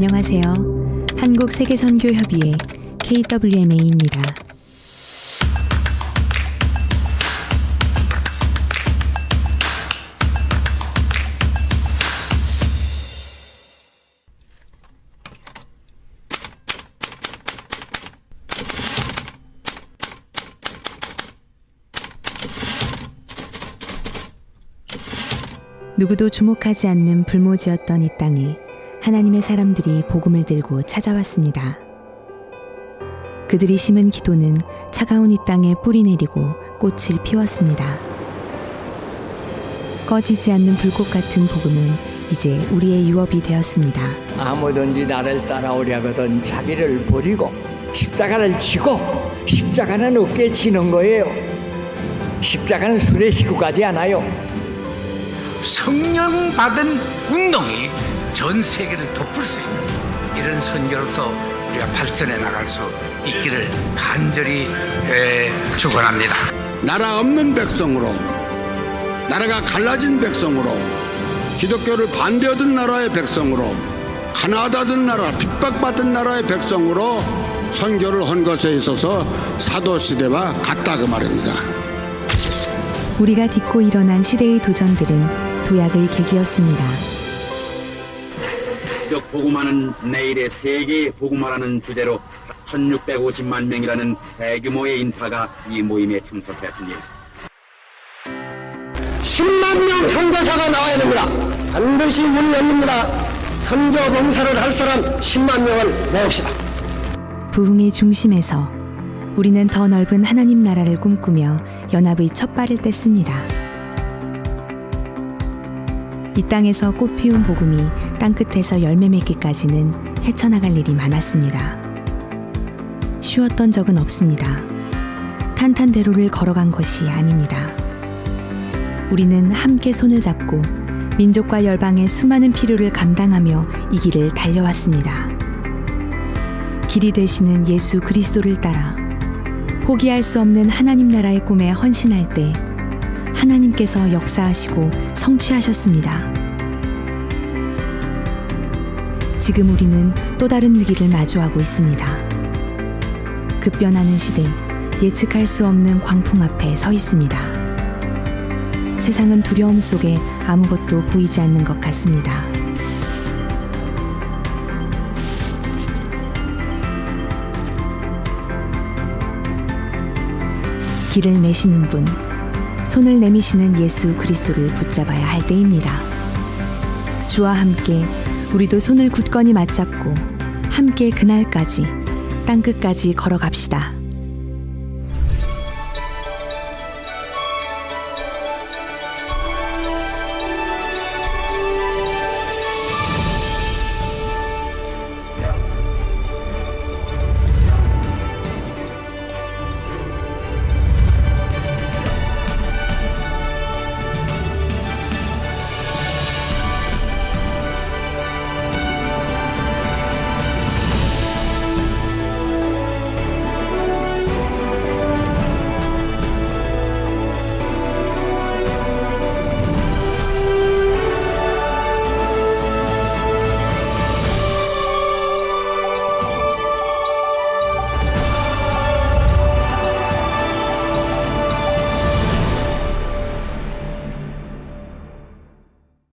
안녕하세요. 한국 세계 선교 협의회 KWMA입니다. 누구도 주목하지 않는 불모지였던 이 땅에 하나님의 사람들이 복음을 들고 찾아왔습니다. 그들이 심은 기도는 차가운 이 땅에 뿌리 내리고 꽃을 피웠습니다. 꺼지지 않는 불꽃 같은 복음은 이제 우리의 유업이 되었습니다. 아무든지 나를 따라오려거든 자기를 버리고 십자가를 지고 십자가는 어깨에 지는 거예요. 십자가는 술에 시고 가지 않아요. 성령 받은 운동이 전 세계를 덮을 수 있는 이런 선교로서 우리가 발전해 나갈 수 있기를 간절히 에, 축원합니다. 나라 없는 백성으로 나라가 갈라진 백성으로 기독교를 반대하던 나라의 백성으로 가나다던 나라 핍박받은 나라의 백성으로 선교를 한 것에 있어서 사도 시대와 같다 그 말입니다. 우리가 딛고 일어난 시대의 도전들은 도약의 계기였습니다. 역 복음하는 내일의 세계 복음화라는 주제로 1650만 명이라는 대규모의 인파가 이 모임에 참석했습니다. 10만 명 선교사가 나와야 됩니다. 반드시 문이 열립니다. 선교 봉사를 할 사람 10만 명을 모읍시다. 부흥의 중심에서 우리는 더 넓은 하나님 나라를 꿈꾸며 연합의 첫 발을 뗐습니다. 이 땅에서 꽃 피운 복음이 땅끝에서 열매 맺기까지는 헤쳐나갈 일이 많았습니다. 쉬웠던 적은 없습니다. 탄탄대로를 걸어간 것이 아닙니다. 우리는 함께 손을 잡고 민족과 열방의 수많은 필요를 감당하며 이 길을 달려왔습니다. 길이 되시는 예수 그리스도를 따라 포기할 수 없는 하나님 나라의 꿈에 헌신할 때 하나님께서 역사하시고 성취하셨습니다. 지금 우리는 또 다른 위기를 마주하고 있습니다. 급변하는 시대, 예측할 수 없는 광풍 앞에 서 있습니다. 세상은 두려움 속에 아무것도 보이지 않는 것 같습니다. 길을 내시는 분, 손을 내미시는 예수 그리스도를 붙잡아야 할 때입니다. 주와 함께 우리도 손을 굳건히 맞잡고 함께 그날까지 땅끝까지 걸어갑시다.